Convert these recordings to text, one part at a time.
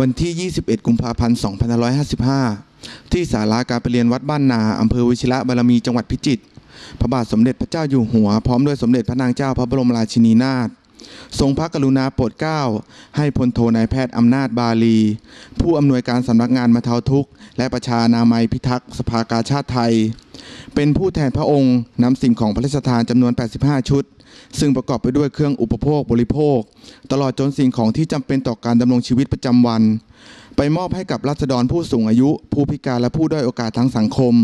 วันที่ 21 กุมภาพันธ์ 2555 ที่ศาลาการประเรียนวัดบ้านนาอำเภอวชิระบารมีจังหวัดพิจิตร พระบาทสมเด็จพระเจ้าอยู่หัว พร้อมด้วยสมเด็จพระนางเจ้าพระบรมราชินีนาถ ทรงพระกรุณาโปรดเกล้า ให้พลโทนายแพทย์อำนาจบาลี ผู้อำนวยการสำนักงานบรรเทาทุกข์ และประชานามัยพิทักษ์สภากาชาติไทย เป็นผู้แทนพระองค์นำสิ่งของพระราชทานจำนวน 85 ชุด ซึ่งประกอบไปด้วยเครื่องอุปโภคบริโภค ตลอดจนสิ่งของที่จำเป็นต่อการดำรงชีวิตประจำวัน ไปมอบให้กับรัษฎรผู้สูงอายุ ผู้พิการและผู้ด้อยโอกาสทางสังคม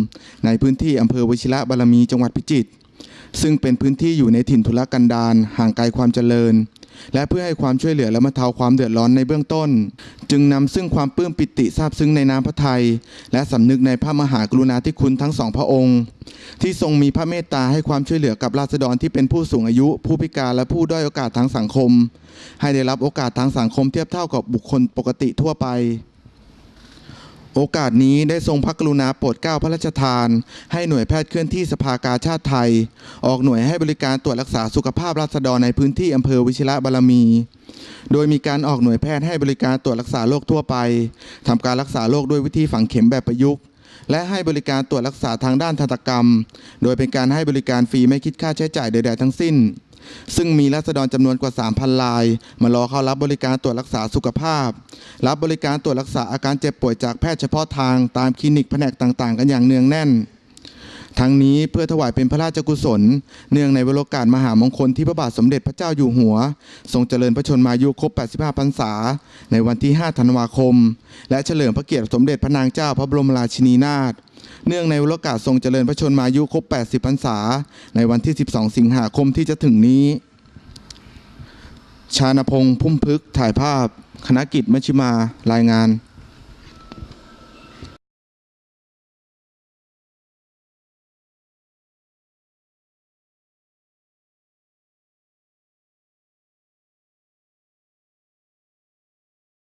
ในพื้นที่อำเภอวชิระบารมีจังหวัดพิจิตรซึ่งเป็นพื้นที่อยู่ในถิ่นทุรกันดารห่างไกลความเจริญ และเพื่อให้ความช่วยเหลือและบรรเทาความเดือดร้อนในเบื้องต้น จึงนำซึ่งความปลื้มปิติซาบซึ้งในน้ำพระทัยและสำนึกในพระมหากรุณาธิคุณทั้งสองพระองค์ ที่ทรงมีพระเมตตาให้ความช่วยเหลือกับราษฎรที่เป็นผู้สูงอายุ ผู้พิการและผู้ด้อยโอกาสทางสังคม ให้ได้รับโอกาสทางสังคมเทียบเท่ากับบุคคลปกติทั่วไป โอกาสนี้ได้ทรงพระกรุณาโปรดเกล้าพระราชทาน ให้หน่วยแพทย์เคลื่อนที่สภากาชาติไทย ออกหน่วยให้บริการตรวจรักษาสุขภาพราษฎรในพื้นที่อำเภอวิชิระบารมี โดยมีการออกหน่วยแพทย์ให้บริการตรวจรักษาโรคทั่วไปทำการรักษาโรคด้วยวิธีฝังเข็มแบบประยุกต์ และให้บริการตรวจรักษาทางด้านทันตกรรม โดยเป็นการให้บริการฟรีไม่คิดค่าใช้จ่ายใดๆทั้งสิ้น ซึ่งมีรัษฎรจำนวนกว่า 3,000 ราย มารอเข้ารับบริการตรวจรักษาสุขภาพ รับบริการตรวจรักษาอาการเจ็บป่วยจากแพทย์เฉพาะทางตามคลินิกแผนกต่างๆ กันอย่างเนืองแน่น ทั้งนี้เพื่อถวายเป็นพระราชกุศล เนื่องในวโรกาสมหามงคลที่พระบาทสมเด็จพระเจ้าอยู่หัว ทรงเจริญพระชนมายุครบ 85 พรรษา ในวันที่ 5 ธันวาคม และเฉลิมพระเกียรติสมเด็จพระนางเจ้าพระบรมราชินีนาถเนื่องในวโรกาสทรงเจริญพระชนมายุครบ 80 พรรษา ในวันที่ 12 สิงหาคมที่จะถึงนี้ ชาณพงษ์พุ่มพึกษ์ถ่ายภาพ คณะกิจมชิมารายงาน